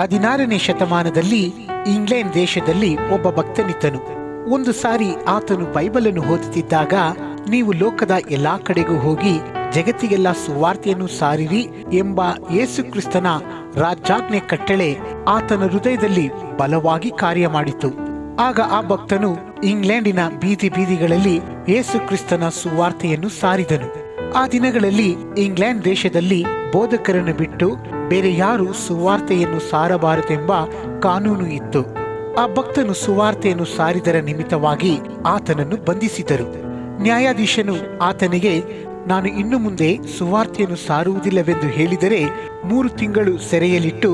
ಹದಿನಾರನೇ ಶತಮಾನದಲ್ಲಿ ಇಂಗ್ಲೆಂಡ್ ದೇಶದಲ್ಲಿ ಒಬ್ಬ ಭಕ್ತನಿದ್ದನು. ಒಂದು ಸಾರಿ ಆತನು ಬೈಬಲನ್ನು ಓದುತ್ತಿದ್ದಾಗ, ನೀವು ಲೋಕದ ಎಲ್ಲಾ ಕಡೆಗೂ ಹೋಗಿ ಜಗತ್ತಿಗೆಲ್ಲ ಸುವಾರ್ತೆಯನ್ನು ಸಾರಿರಿ ಎಂಬ ಯೇಸುಕ್ರಿಸ್ತನ ರಾಜ್ಯಾಜ್ಞೆ ಕಟ್ಟಳೆ ಆತನ ಹೃದಯದಲ್ಲಿ ಬಲವಾಗಿ ಕಾರ್ಯ ಮಾಡಿತು. ಆಗ ಆ ಭಕ್ತನು ಇಂಗ್ಲೆಂಡಿನ ಬೀದಿ ಬೀದಿಗಳಲ್ಲಿ ಯೇಸುಕ್ರಿಸ್ತನ ಸುವಾರ್ತೆಯನ್ನು ಸಾರಿದನು. ಆ ದಿನಗಳಲ್ಲಿ ಇಂಗ್ಲೆಂಡ್ ದೇಶದಲ್ಲಿ ಬೋಧಕರನ್ನು ಬಿಟ್ಟು ಬೇರೆ ಯಾರು ಸುವಾರ್ತೆಯನ್ನು ಸಾರಬಾರದೆಂಬ ಕಾನೂನು ಇತ್ತು. ಆ ಭಕ್ತನು ಸುವಾರ್ತೆಯನ್ನು ಸಾರಿದರ ನಿಮಿತ್ತವಾಗಿ ಆತನನ್ನು ಬಂಧಿಸಿದರು. ನ್ಯಾಯಾಧೀಶನು ಆತನಿಗೆ, ನಾನು ಇನ್ನು ಮುಂದೆ ಸುವಾರ್ತೆಯನ್ನು ಸಾರುವುದಿಲ್ಲವೆಂದು ಹೇಳಿದರೆ ಮೂರು ತಿಂಗಳು ಸೆರೆಯಲ್ಲಿಟ್ಟು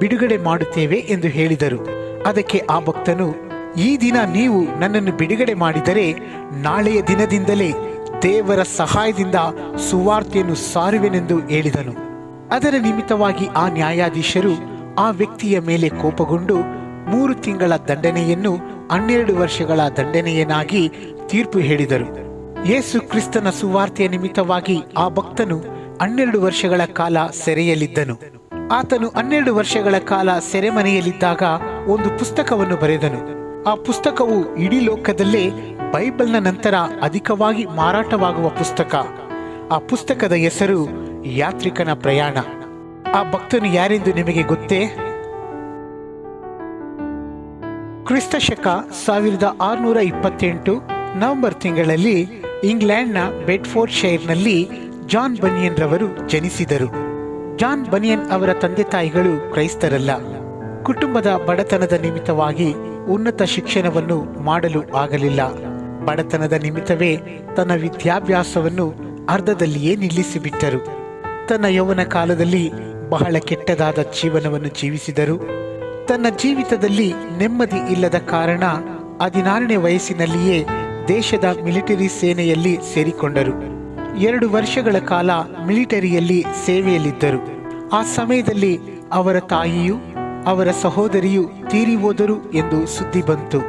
ಬಿಡುಗಡೆ ಮಾಡುತ್ತೇವೆ ಎಂದು ಹೇಳಿದರು. ಅದಕ್ಕೆ ಆ ಭಕ್ತನು, ಈ ದಿನ ನೀವು ನನ್ನನ್ನು ಬಿಡುಗಡೆ ಮಾಡಿದರೆ ನಾಳೆಯ ದಿನದಿಂದಲೇ ದೇವರ ಸಹಾಯದಿಂದ ಸುವಾರ್ತೆಯನ್ನು ಸಾರುವೆನೆಂದು ಹೇಳಿದನು. ಅದರ ನಿಮಿತ್ತವಾಗಿ ಆ ನ್ಯಾಯಾಧೀಶರು ಆ ವ್ಯಕ್ತಿಯ ಮೇಲೆ ಕೋಪಗೊಂಡು ಮೂರು ತಿಂಗಳ ದಂಡನೆಯನ್ನು ಹನ್ನೆರಡು ವರ್ಷಗಳ ದಂಡನೆಯನ್ನಾಗಿ ತೀರ್ಪು ಹೇಳಿದರು. ಯೇಸು ಕ್ರಿಸ್ತನ ಸುವಾರ್ತೆಯ ನಿಮಿತ್ತವಾಗಿ ಆ ಭಕ್ತನು ಹನ್ನೆರಡು ವರ್ಷಗಳ ಕಾಲ ಸೆರೆಯಲ್ಲಿದ್ದನು. ಆತನು ಹನ್ನೆರಡು ವರ್ಷಗಳ ಕಾಲ ಸೆರೆಮನೆಯಲ್ಲಿದ್ದಾಗ ಒಂದು ಪುಸ್ತಕವನ್ನು ಬರೆದನು. ಆ ಪುಸ್ತಕವು ಇಡೀ ಲೋಕದಲ್ಲೇ ಬೈಬಲ್ನ ನಂತರ ಅಧಿಕವಾಗಿ ಮಾರಾಟವಾಗುವ ಪುಸ್ತಕ. ಆ ಪುಸ್ತಕದ ಹೆಸರು ಯಾತ್ರಿಕನ ಪ್ರಯಾಣ. ಆ ಭಕ್ತನು ಯಾರೆಂದು ನಿಮಗೆ ಗೊತ್ತೇ? ಕ್ರಿಸ್ತ ಶಕ ಸಾವಿರದ ಆರುನೂರ ಇಪ್ಪತ್ತೆಂಟು ನವೆಂಬರ್ ತಿಂಗಳಲ್ಲಿ ಇಂಗ್ಲೆಂಡ್ನ ಬೆಡ್ಫೋರ್ಡ್ ಶೈರ್ನಲ್ಲಿ ಜಾನ್ ಬನಿಯನ್ ರವರು ಜನಿಸಿದರು. ಜಾನ್ ಬನಿಯನ್ ಅವರ ತಂದೆ ತಾಯಿಗಳು ಕ್ರೈಸ್ತರಲ್ಲ. ಕುಟುಂಬದ ಬಡತನದ ನಿಮಿತ್ತವಾಗಿ ಉನ್ನತ ಶಿಕ್ಷಣವನ್ನು ಮಾಡಲು ಆಗಲಿಲ್ಲ. ಬಡತನದ ನಿಮಿತ್ತವೇ ತನ್ನ ವಿದ್ಯಾಭ್ಯಾಸವನ್ನು ಅರ್ಧದಲ್ಲಿಯೇ ನಿಲ್ಲಿಸಿಬಿಟ್ಟರು. ತನ್ನ ಯೌವನ ಕಾಲದಲ್ಲಿ ಬಹಳ ಕೆಟ್ಟದಾದ ಜೀವನವನ್ನು ಜೀವಿಸಿದರು. ತನ್ನ ಜೀವಿತದಲ್ಲಿ ನೆಮ್ಮದಿ ಇಲ್ಲದ ಕಾರಣ ಹದಿನಾರನೇ ವಯಸ್ಸಿನಲ್ಲಿಯೇ ದೇಶದ ಮಿಲಿಟರಿ ಸೇನೆಯಲ್ಲಿ ಸೇರಿಕೊಂಡರು. ಎರಡು ವರ್ಷಗಳ ಕಾಲ ಮಿಲಿಟರಿಯಲ್ಲಿ ಸೇವೆಯಲ್ಲಿದ್ದರು. ಆ ಸಮಯದಲ್ಲಿ ಅವರ ತಾಯಿಯು ಅವರ ಸಹೋದರಿಯು ತೀರಿ ಹೋದರು ಎಂದು ಸುದ್ದಿ ಬಂತು.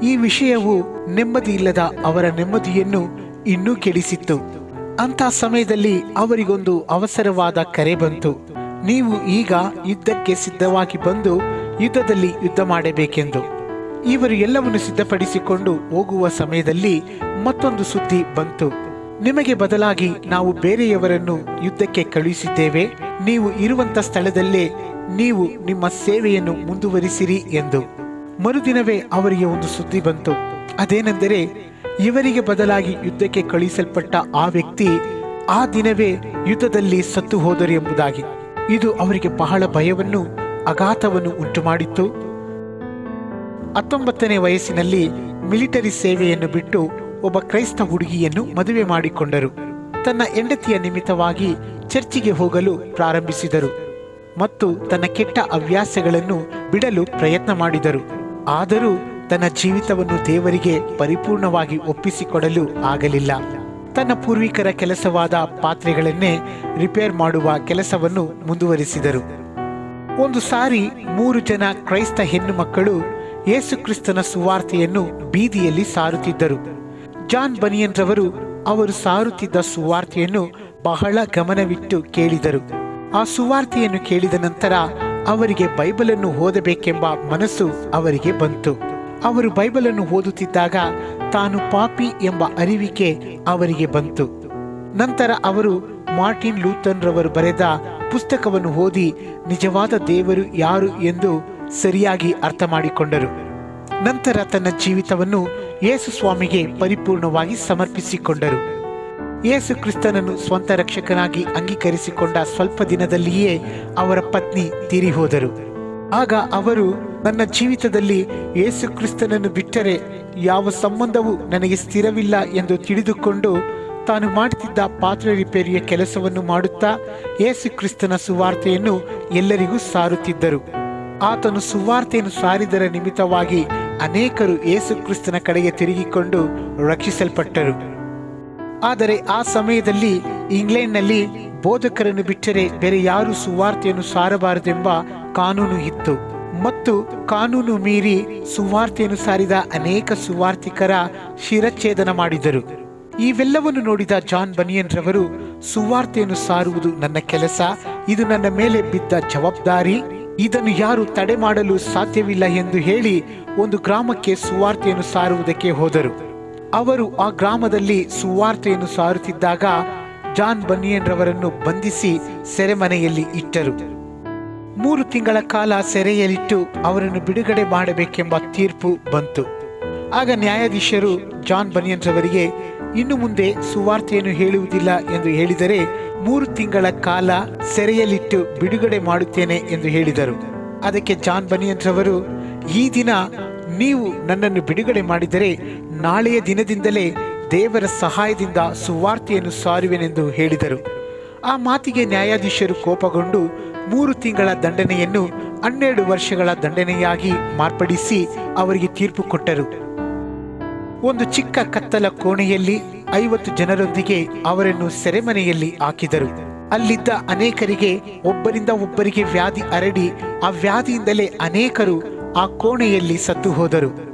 ಈ ವಿಷಯವು ನೆಮ್ಮದಿ ಇಲ್ಲದ ಅವರ ನೆಮ್ಮದಿಯನ್ನು ಇನ್ನೂ ಕೆಡಿಸಿತ್ತು. ಅಂತ ಸಮಯದಲ್ಲಿ ಅವರಿಗೊಂದು ಅವಸರವಾದ ಕರೆ ಬಂತು. ನೀವು ಈಗ ಯುದ್ಧಕ್ಕೆ ಸಿದ್ಧವಾಗಿ ಬಂದು ಯುದ್ಧದಲ್ಲಿ ಯುದ್ಧ ಮಾಡಬೇಕೆಂದು. ಇವರು ಎಲ್ಲವನ್ನು ಸಿದ್ಧಪಡಿಸಿಕೊಂಡು ಹೋಗುವ ಸಮಯದಲ್ಲಿ ಮತ್ತೊಂದು ಸುದ್ದಿ ಬಂತು. ನಿಮಗೆ ಬದಲಾಗಿ ನಾವು ಬೇರೆಯವರನ್ನು ಯುದ್ಧಕ್ಕೆ ಕಳುಹಿಸಿದ್ದೇವೆ. ನೀವು ಇರುವಂತ ಸ್ಥಳದಲ್ಲೇ ನೀವು ನಿಮ್ಮ ಸೇವೆಯನ್ನು ಮುಂದುವರಿಸಿರಿ ಎಂದು. ಮರುದಿನವೇ ಅವರಿಗೆ ಒಂದು ಸುದ್ದಿ ಬಂತು. ಅದೇನೆಂದರೆ ಇವರಿಗೆ ಬದಲಾಗಿ ಯುದ್ಧಕ್ಕೆ ಕಳುಹಿಸಲ್ಪಟ್ಟ ಆ ವ್ಯಕ್ತಿ ಆ ದಿನವೇ ಯುದ್ಧದಲ್ಲಿ ಸತ್ತು ಹೋದರು ಎಂಬುದಾಗಿ. ಇದು ಅವರಿಗೆ ಬಹಳ ಭಯವನ್ನು ಅಗಾತವನ್ನು ಉಂಟು ಮಾಡಿತ್ತು ಹತ್ತೊಂಬತ್ತನೇ ವಯಸ್ಸಿನಲ್ಲಿ ಮಿಲಿಟರಿ ಸೇವೆಯನ್ನು ಬಿಟ್ಟು ಒಬ್ಬ ಕ್ರೈಸ್ತ ಹುಡುಗಿಯನ್ನು ಮದುವೆ ಮಾಡಿಕೊಂಡರು. ತನ್ನ ಹೆಂಡತಿಯ ನಿಮಿತ್ತವಾಗಿ ಚರ್ಚಿಗೆ ಹೋಗಲು ಪ್ರಾರಂಭಿಸಿದರು ಮತ್ತು ತನ್ನ ಕೆಟ್ಟ ಹವ್ಯಾಸಗಳನ್ನು ಬಿಡಲು ಪ್ರಯತ್ನ ಮಾಡಿದರು. ಆದರೂ ತನ್ನ ಜೀವಿತವನ್ನು ದೇವರಿಗೆ ಪರಿಪೂರ್ಣವಾಗಿ ಒಪ್ಪಿಸಿಕೊಡಲು ಆಗಲಿಲ್ಲ. ತನ್ನ ಪೂರ್ವಿಕರ ಕೆಲಸವಾದ ಪಾತ್ರೆಗಳನ್ನೇ ರಿಪೇರ್ ಮಾಡುವ ಕೆಲಸವನ್ನು ಮುಂದುವರಿಸಿದರು. ಒಂದು ಸಾರಿ ಮೂರು ಜನ ಕ್ರೈಸ್ತ ಹೆಣ್ಣು ಮಕ್ಕಳು ಯೇಸು ಕ್ರಿಸ್ತನ ಸುವಾರ್ತೆಯನ್ನು ಬೀದಿಯಲ್ಲಿ ಸಾರುತ್ತಿದ್ದರು. ಜಾನ್ ಬನಿಯನ್ ರವರು ಅವರು ಸಾರುತ್ತಿದ್ದ ಸುವಾರ್ತೆಯನ್ನು ಬಹಳ ಗಮನವಿಟ್ಟು ಕೇಳಿದರು. ಆ ಸುವಾರ್ತೆಯನ್ನು ಕೇಳಿದ ನಂತರ ಅವರಿಗೆ ಬೈಬಲನ್ನು ಓದಬೇಕೆಂಬ ಮನಸ್ಸು ಅವರಿಗೆ ಬಂತು. ಅವರು ಬೈಬಲನ್ನು ಓದುತ್ತಿದ್ದಾಗ ತಾನು ಪಾಪಿ ಎಂಬ ಅರಿವಿಕೆ ಅವರಿಗೆ ಬಂತು. ನಂತರ ಅವರು ಮಾರ್ಟಿನ್ ಲೂಥನ್ ರವರು ಬರೆದ ಪುಸ್ತಕವನ್ನು ಓದಿ ನಿಜವಾದ ದೇವರು ಯಾರು ಎಂದು ಸರಿಯಾಗಿ ಅರ್ಥ ಮಾಡಿಕೊಂಡರು ನಂತರ ತನ್ನ ಜೀವಿತವನ್ನು ಯೇಸು ಸ್ವಾಮಿಗೆ ಪರಿಪೂರ್ಣವಾಗಿ ಸಮರ್ಪಿಸಿಕೊಂಡರು. ಯೇಸು ಕ್ರಿಸ್ತನನ್ನು ಸ್ವಂತ ರಕ್ಷಕನಾಗಿ ಅಂಗೀಕರಿಸಿಕೊಂಡ ಸ್ವಲ್ಪ ದಿನದಲ್ಲಿಯೇ ಅವರ ಪತ್ನಿ ತೀರಿಹೋದರು. ಆಗ ಅವರು ನನ್ನ ಜೀವಿತದಲ್ಲಿ ಯೇಸು ಕ್ರಿಸ್ತನನ್ನು ಬಿಟ್ಟರೆ ಯಾವ ಸಂಬಂಧವೂ ನನಗೆ ಸ್ಥಿರವಿಲ್ಲ ಎಂದು ತಿಳಿದುಕೊಂಡು ತಾನು ಮಾಡುತ್ತಿದ್ದ ಪಾತ್ರ ರಿಪೇರಿಯ ಕೆಲಸವನ್ನು ಮಾಡುತ್ತಾ ಯೇಸು ಕ್ರಿಸ್ತನ ಸುವಾರ್ತೆಯನ್ನು ಎಲ್ಲರಿಗೂ ಸಾರುತ್ತಿದ್ದರು. ಆತನು ಸುವಾರ್ತೆಯನ್ನು ಸಾರಿದರ ನಿಮಿತ್ತವಾಗಿ ಅನೇಕರು ಯೇಸು ಕ್ರಿಸ್ತನ ಕಡೆಗೆ ತಿರುಗಿಕೊಂಡು ರಕ್ಷಿಸಲ್ಪಟ್ಟರು. ಆದರೆ ಆ ಸಮಯದಲ್ಲಿ ಇಂಗ್ಲೆಂಡ್ನಲ್ಲಿ ಬೋಧಕರನ್ನು ಬಿಟ್ಟರೆ ಬೇರೆ ಯಾರು ಸುವಾರ್ತೆಯನ್ನು ಸಾರಬಾರದೆಂಬ ಕಾನೂನು ಇತ್ತು. ಮತ್ತು ಕಾನೂನು ಮೀರಿ ಸುವಾರ್ತೆಯನ್ನು ಸಾರಿದ ಅನೇಕ ಸುವಾರ್ತಿಕರ ಶಿರಚ್ಛೇದನ ಮಾಡಿದರು. ಇವೆಲ್ಲವನ್ನು ನೋಡಿದ ಜಾನ್ ಬನಿಯನ್ ರವರು ಸುವಾರ್ತೆಯನ್ನು ಸಾರುವುದು ನನ್ನ ಕೆಲಸ, ಇದು ನನ್ನ ಮೇಲೆ ಬಿದ್ದ ಜವಾಬ್ದಾರಿ, ಇದನ್ನು ಯಾರು ತಡೆ ಮಾಡಲು ಸಾಧ್ಯವಿಲ್ಲ ಎಂದು ಹೇಳಿ ಒಂದು ಗ್ರಾಮಕ್ಕೆ ಸುವಾರ್ತೆಯನ್ನು ಸಾರುವುದಕ್ಕೆ ಹೋದರು. ಅವರು ಆ ಗ್ರಾಮದಲ್ಲಿ ಸುವಾರ್ತೆಯನ್ನು ಸಾರುತ್ತಿದ್ದಾಗ ಜಾನ್ ಬನಿಯನ್ ರವರನ್ನು ಬಂಧಿಸಿ ಸೆರೆಮನೆಯಲ್ಲಿ ಇಟ್ಟರು. ಮೂರು ತಿಂಗಳ ಕಾಲ ಸೆರೆಯಲ್ಲಿಟ್ಟು ಅವರನ್ನು ಬಿಡುಗಡೆ ಮಾಡಬೇಕೆಂಬ ತೀರ್ಪು ಬಂತು. ಆಗ ನ್ಯಾಯಾಧೀಶರು ಜಾನ್ ಬನಿಯನ್ ರವರಿಗೆ ಇನ್ನು ಮುಂದೆ ಸುವಾರ್ತೆಯನ್ನು ಹೇಳುವುದಿಲ್ಲ ಎಂದು ಹೇಳಿದರೆ ಮೂರು ತಿಂಗಳ ಕಾಲ ಸೆರೆಯಲ್ಲಿಟ್ಟು ಬಿಡುಗಡೆ ಮಾಡುತ್ತೇನೆ ಎಂದು ಹೇಳಿದರು. ಅದಕ್ಕೆ ಜಾನ್ ಬನಿಯನ್ ರವರು ಈ ದಿನ ನೀವು ನನ್ನನ್ನು ಬಿಡುಗಡೆ ಮಾಡಿದರೆ ನಾಳೆಯ ದಿನದಿಂದಲೇ ದೇವರ ಸಹಾಯದಿಂದ ಸುವಾರ್ತೆಯನ್ನು ಸಾರುವೆನೆಂದು ಹೇಳಿದರು. ಆ ಮಾತಿಗೆ ನ್ಯಾಯಾಧೀಶರು ಕೋಪಗೊಂಡು ಮೂರು ತಿಂಗಳ ದಂಡನೆಯನ್ನು ಹನ್ನೆರಡು ವರ್ಷಗಳ ದಂಡನೆಯಾಗಿ ಮಾರ್ಪಡಿಸಿ ಅವರಿಗೆ ತೀರ್ಪು ಕೊಟ್ಟರು. ಒಂದು ಚಿಕ್ಕ ಕತ್ತಲ ಕೋಣೆಯಲ್ಲಿ ಐವತ್ತು ಜನರೊಂದಿಗೆ ಅವರನ್ನು ಸೆರೆಮನೆಯಲ್ಲಿ ಹಾಕಿದರು. ಅಲ್ಲಿದ್ದ ಅನೇಕರಿಗೆ ಒಬ್ಬರಿಂದ ಒಬ್ಬರಿಗೆ ವ್ಯಾಧಿ ಹರಡಿ ಆ ವ್ಯಾಧಿಯಿಂದಲೇ ಅನೇಕರು ಆ ಕೋಣೆಯಲ್ಲಿ ಸತ್ತು ಹೋದರು.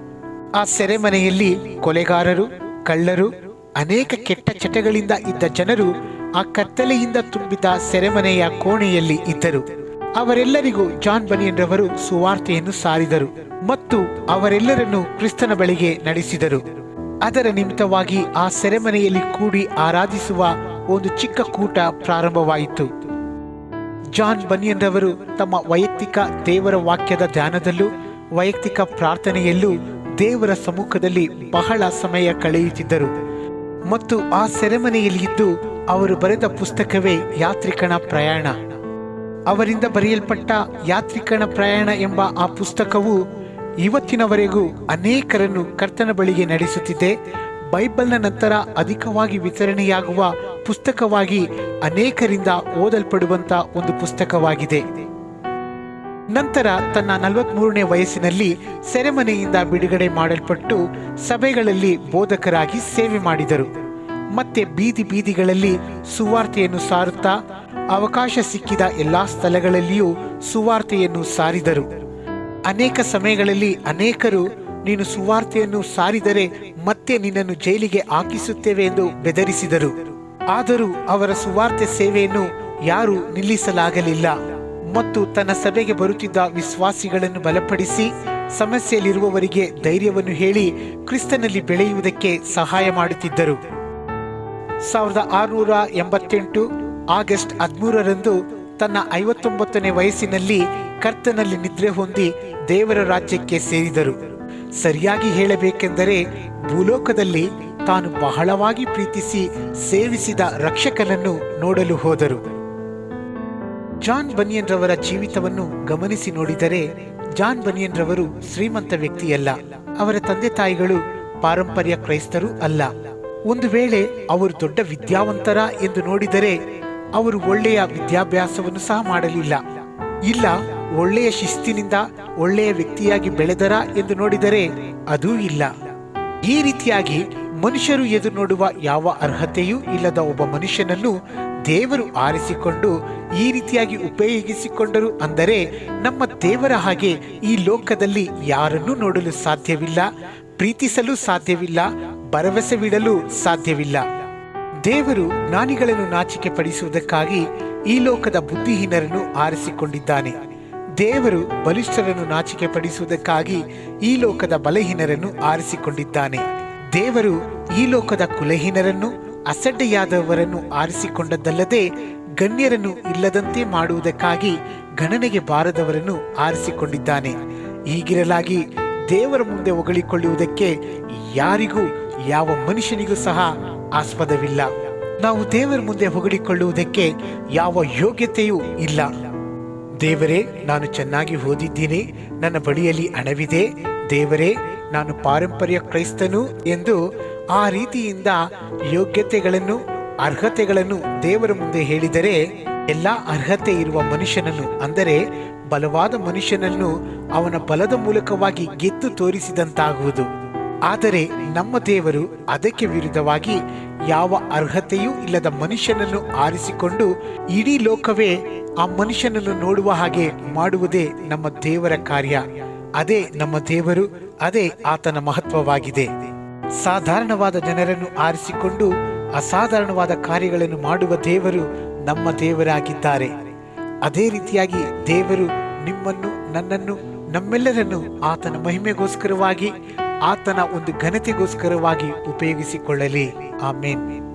ಆ ಸೆರೆಮನೆಯಲ್ಲಿ ಕೊಲೆಗಾರರು, ಕಳ್ಳರು, ಅನೇಕ ಕೆಟ್ಟ ಚಟಗಳಿಂದ ಇದ್ದ ಜನರು ಆ ಕತ್ತಲೆಯಿಂದ ತುಂಬಿದ ಸೆರೆಮನೆಯ ಕೋಣೆಯಲ್ಲಿ ಇದ್ದರು. ಅವರೆಲ್ಲರಿಗೂ ಜಾನ್ ಬನಿಯನ್ ರವರು ಸುವಾರ್ತೆಯನ್ನು ಸಾರಿದರು ಮತ್ತು ಅವರೆಲ್ಲರನ್ನು ಕ್ರಿಸ್ತನ ಬಳಿಗೆ ನಡೆಸಿದರು. ಅದರ ನಿಮಿತ್ತವಾಗಿ ಆ ಸೆರೆಮನೆಯಲ್ಲಿ ಕೂಡಿ ಆರಾಧಿಸುವ ಒಂದು ಚಿಕ್ಕ ಕೂಟ ಪ್ರಾರಂಭವಾಯಿತು. ಜಾನ್ ಬನಿಯನ್ ರವರು ತಮ್ಮ ವೈಯಕ್ತಿಕ ದೇವರ ವಾಕ್ಯದ ಧ್ಯಾನದಲ್ಲೂ ವೈಯಕ್ತಿಕ ಪ್ರಾರ್ಥನೆಯಲ್ಲೂ ದೇವರ ಸಮ್ಮುಖದಲ್ಲಿ ಬಹಳ ಸಮಯ ಕಳೆಯುತ್ತಿದ್ದರು ಮತ್ತು ಆ ಸೆರೆಮನೆಯಲ್ಲಿ ಇದ್ದು ಅವರು ಬರೆದ ಪುಸ್ತಕವೇ ಯಾತ್ರಿಕಣ ಪ್ರಯಾಣ. ಅವರಿಂದ ಬರೆಯಲ್ಪಟ್ಟ ಯಾತ್ರಿಕಣ ಪ್ರಯಾಣ ಎಂಬ ಆ ಪುಸ್ತಕವು ಇವತ್ತಿನವರೆಗೂ ಅನೇಕರನ್ನು ಕರ್ತನ ಬಳಿಗೆ ನಡೆಸುತ್ತಿದೆ. ಬೈಬಲ್ನ ನಂತರ ಅಧಿಕವಾಗಿ ವಿತರಣೆಯಾಗುವ ಪುಸ್ತಕವಾಗಿ ಅನೇಕರಿಂದ ಓದಲ್ಪಡುವಂತ ಒಂದು ಪುಸ್ತಕವಾಗಿದೆ. ನಂತರ ತನ್ನ ನಲವತ್ಮೂರನೇ ವಯಸ್ಸಿನಲ್ಲಿ ಸೆರೆಮನೆಯಿಂದ ಬಿಡುಗಡೆ ಮಾಡಲ್ಪಟ್ಟು ಸಭೆಗಳಲ್ಲಿ ಬೋಧಕರಾಗಿ ಸೇವೆ ಮಾಡಿದರು. ಮತ್ತೆ ಬೀದಿ ಬೀದಿಗಳಲ್ಲಿ ಸುವಾರ್ತೆಯನ್ನು ಸಾರುತ್ತಾ ಅವಕಾಶ ಸಿಕ್ಕಿದ ಎಲ್ಲಾ ಸ್ಥಳಗಳಲ್ಲಿಯೂ ಸುವಾರ್ತೆಯನ್ನು ಸಾರಿದರು. ಅನೇಕ ಸಮಯಗಳಲ್ಲಿ ಅನೇಕರು, ನೀನು ಸುವಾರ್ತೆಯನ್ನು ಸಾರಿದರೆ ಮತ್ತೆ ನಿನ್ನನ್ನು ಜೈಲಿಗೆ ಹಾಕಿಸುತ್ತೇವೆ ಎಂದು ಬೆದರಿಸಿದರು. ಆದರೂ ಅವರ ಸುವಾರ್ತೆ ಸೇವೆಯನ್ನು ಯಾರೂ ನಿಲ್ಲಿಸಲಾಗಲಿಲ್ಲ. ಮತ್ತು ತನ್ನ ಸಭೆಗೆ ಬರುತ್ತಿದ್ದ ವಿಶ್ವಾಸಿಗಳನ್ನು ಬಲಪಡಿಸಿ ಸಮಸ್ಯೆಯಲ್ಲಿರುವವರಿಗೆ ಧೈರ್ಯವನ್ನು ಹೇಳಿ ಕ್ರಿಸ್ತನಲ್ಲಿ ಬೆಳೆಯುವುದಕ್ಕೆ ಸಹಾಯ ಮಾಡುತ್ತಿದ್ದರು. ಸಾವಿರದ ಆರುನೂರ ಎಂಬತ್ತೆಂಟು ಆಗಸ್ಟ್ ಹದಿಮೂರರಂದು ತನ್ನ ಐವತ್ತೊಂಬತ್ತನೇ ವಯಸ್ಸಿನಲ್ಲಿ ಕರ್ತನಲ್ಲಿ ನಿದ್ರೆ ಹೊಂದಿ ದೇವರ ರಾಜ್ಯಕ್ಕೆ ಸೇರಿದರು. ಸರಿಯಾಗಿ ಹೇಳಬೇಕೆಂದರೆ ಭೂಲೋಕದಲ್ಲಿ ತಾನು ಬಹಳವಾಗಿ ಪ್ರೀತಿಸಿ ಸೇವಿಸಿದ ರಕ್ಷಕನನ್ನು ನೋಡಲು ಹೋದರು. ಜಾನ್ ಬನಿಯನ್ ರವರ ಜೀವಿತವನ್ನು ಗಮನಿಸಿ ನೋಡಿದರೆ ಜಾನ್ ಬನಿಯನ್ ರವರು ಶ್ರೀಮಂತ ವ್ಯಕ್ತಿಯಲ್ಲ. ಅವರ ತಂದೆ ತಾಯಿಗಳು ಪಾರಂಪರ್ಯ ಕ್ರೈಸ್ತರು ಅಲ್ಲ. ಒಂದು ವೇಳೆ ಅವರು ದೊಡ್ಡ ವಿದ್ಯಾವಂತರ ಎಂದು ನೋಡಿದರೆ ಅವರು ಒಳ್ಳೆಯ ವಿದ್ಯಾಭ್ಯಾಸವನ್ನು ಸಹ ಮಾಡಲಿಲ್ಲ. ಇಲ್ಲ, ಒಳ್ಳೆಯ ಶಿಸ್ತಿನಿಂದ ಒಳ್ಳೆಯ ವ್ಯಕ್ತಿಯಾಗಿ ಬೆಳೆದರ ಎಂದು ನೋಡಿದರೆ ಅದೂ ಇಲ್ಲ. ಈ ರೀತಿಯಾಗಿ ಮನುಷ್ಯರು ಎದುರು ನೋಡುವ ಯಾವ ಅರ್ಹತೆಯೂ ಇಲ್ಲದ ಒಬ್ಬ ಮನುಷ್ಯನನ್ನು ದೇವರು ಆರಿಸಿಕೊಂಡು ಈ ರೀತಿಯಾಗಿ ಉಪಯೋಗಿಸಿಕೊಂಡರು ಅಂದರೆ ನಮ್ಮ ದೇವರ ಹಾಗೆ ಈ ಲೋಕದಲ್ಲಿ ಯಾರನ್ನೂ ನೋಡಲು ಸಾಧ್ಯವಿಲ್ಲ, ಪ್ರೀತಿಸಲು ಸಾಧ್ಯವಿಲ್ಲ ಭರವಸೆವಿಡಲು ಸಾಧ್ಯವಿಲ್ಲ. ದೇವರು ಜ್ಞಾನಿಗಳನ್ನು ನಾಚಿಕೆ ಪಡಿಸುವುದಕ್ಕಾಗಿ ಈ ಲೋಕದ ಬುದ್ಧಿಹೀನರನ್ನು ಆರಿಸಿಕೊಂಡಿದ್ದಾನೆ. ದೇವರು ಬಲಿಷ್ಠರನ್ನು ನಾಚಿಕೆ ಪಡಿಸುವುದಕ್ಕಾಗಿ ಈ ಲೋಕದ ಬಲಹೀನರನ್ನು ಆರಿಸಿಕೊಂಡಿದ್ದಾನೆ. ದೇವರು ಈ ಲೋಕದ ಕುಲಹೀನರನ್ನು, ಅಸಡ್ಡೆಯಾದವರನ್ನು ಆರಿಸಿಕೊಂಡದ್ದಲ್ಲದೆ ಗಣ್ಯರನ್ನು ಇಲ್ಲದಂತೆ ಮಾಡುವುದಕ್ಕಾಗಿ ಗಣನೆಗೆ ಬಾರದವರನ್ನು ಆರಿಸಿಕೊಂಡಿದ್ದಾನೆ. ಹೀಗಿರಲಾಗಿ ದೇವರ ಮುಂದೆ ಹೊಗಳಿಕೊಳ್ಳುವುದಕ್ಕೆ ಯಾರಿಗೂ ಯಾವ ಮನುಷ್ಯನಿಗೂ ಸಹ ಆಸ್ಪದವಿಲ್ಲ. ನಾವು ದೇವರ ಮುಂದೆ ಹೊಗಳಿಕೊಳ್ಳುವುದಕ್ಕೆ ಯಾವ ಯೋಗ್ಯತೆಯೂ ಇಲ್ಲ. ದೇವರೇ, ನಾನು ಚೆನ್ನಾಗಿ ಓದಿದ್ದೀನಿ. ನನ್ನ ಬಳಿಯಲ್ಲಿ ಹಣವಿದೆ. ದೇವರೇ, ನಾನು ಪಾರಂಪರ್ಯ ಕ್ರೈಸ್ತನು ಎಂದು ಆ ರೀತಿಯಿಂದ ಯೋಗ್ಯತೆಗಳನ್ನು, ಅರ್ಹತೆಗಳನ್ನು ದೇವರ ಮುಂದೆ ಹೇಳಿದರೆ ಎಲ್ಲ ಅರ್ಹತೆ ಇರುವ ಮನುಷ್ಯನನ್ನು, ಅಂದರೆ ಬಲವಾದ ಮನುಷ್ಯನನ್ನು ಅವನ ಬಲದ ಮೂಲಕವಾಗಿ ಗೆದ್ದು ತೋರಿಸಿದಂತಾಗುವುದು. ಆದರೆ ನಮ್ಮ ದೇವರು ಅದಕ್ಕೆ ವಿರುದ್ಧವಾಗಿ ಯಾವ ಅರ್ಹತೆಯೂ ಇಲ್ಲದ ಮನುಷ್ಯನನ್ನು ಆರಿಸಿಕೊಂಡು ಇಡೀ ಲೋಕವೇ ಆ ಮನುಷ್ಯನನ್ನು ನೋಡುವ ಹಾಗೆ ಮಾಡುವುದೇ ನಮ್ಮ ದೇವರ ಕಾರ್ಯ. ಅದೇ ನಮ್ಮ ದೇವರು, ಅದೇ ಆತನ ಮಹತ್ವವಾಗಿದೆ. ಸಾಧಾರಣವಾದ ಜನರನ್ನು ಆರಿಸಿಕೊಂಡು ಅಸಾಧಾರಣವಾದ ಕಾರ್ಯಗಳನ್ನು ಮಾಡುವ ದೇವರು ನಮ್ಮ ದೇವರಾಗಿದ್ದಾರೆ. ಅದೇ ರೀತಿಯಾಗಿ ದೇವರು ನಿಮ್ಮನ್ನು, ನನ್ನನ್ನು, ನಮ್ಮೆಲ್ಲರನ್ನು ಆತನ ಮಹಿಮೆಗೋಸ್ಕರವಾಗಿ ಆತನ ಒಂದು ಘನತೆಗೋಸ್ಕರವಾಗಿ ಉಪಯೋಗಿಸಿಕೊಳ್ಳಲಿ. ಆಮೇನ್.